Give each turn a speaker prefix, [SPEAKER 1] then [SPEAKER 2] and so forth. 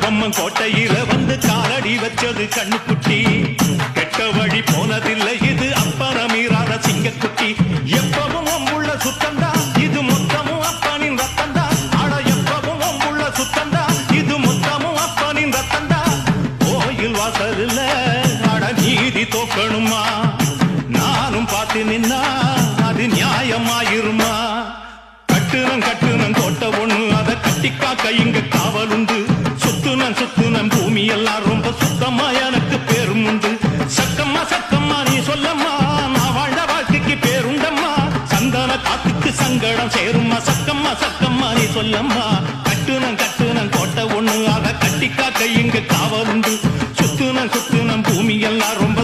[SPEAKER 1] பொம்மன் கோட்டையில வந்து காலடி வச்சது கண்ணுக்குட்டி. கெட்ட வழி போனதில்லை இது அப்பன மீறாத சிங்கக்குட்டி. எப்பவும் அம்புள்ள சுத்தந்தா இது மொத்தமும் அப்பனின் ரத்தந்தா ஆட எப்பவும் அம்புள்ள சுத்தந்தா இது மொத்தமும் அப்பனின் ரத்தந்தா கோயில் வாசல்ல அட நீதி தோக்கணுமா? நானும் பார்த்து நின்னா அது நியாயமாயிருமா? கட்டுனம் கட்டுனம் தோட்ட ஒண்ணு அதை கட்டிக்காக்க இங்க காவல் நான் சுத்துனன் சுத்துனன் பூமி எல்லாம் ரொம்ப சுத்தமா எனக்கு பேரும் உண்டு. சக்கம்மா சக்கம்மா நீ சொல்லம்மா. நான் வாழ்ந்த வாழ்க்கைக்கு பேருண்டம்மா. சந்தன காத்துக்கு சங்கடம் சேரும்மா. சக்கம்மா சக்கம்மா நீ சொல்லம்மா. கட்டுனம் கட்டுனம் கோட்டை ஒண்ணு அதை கட்டிக்காக்க இங்கு காவல் உண்டு. சுத்துனம் சுத்துனன் பூமி எல்லாம் ரொம்ப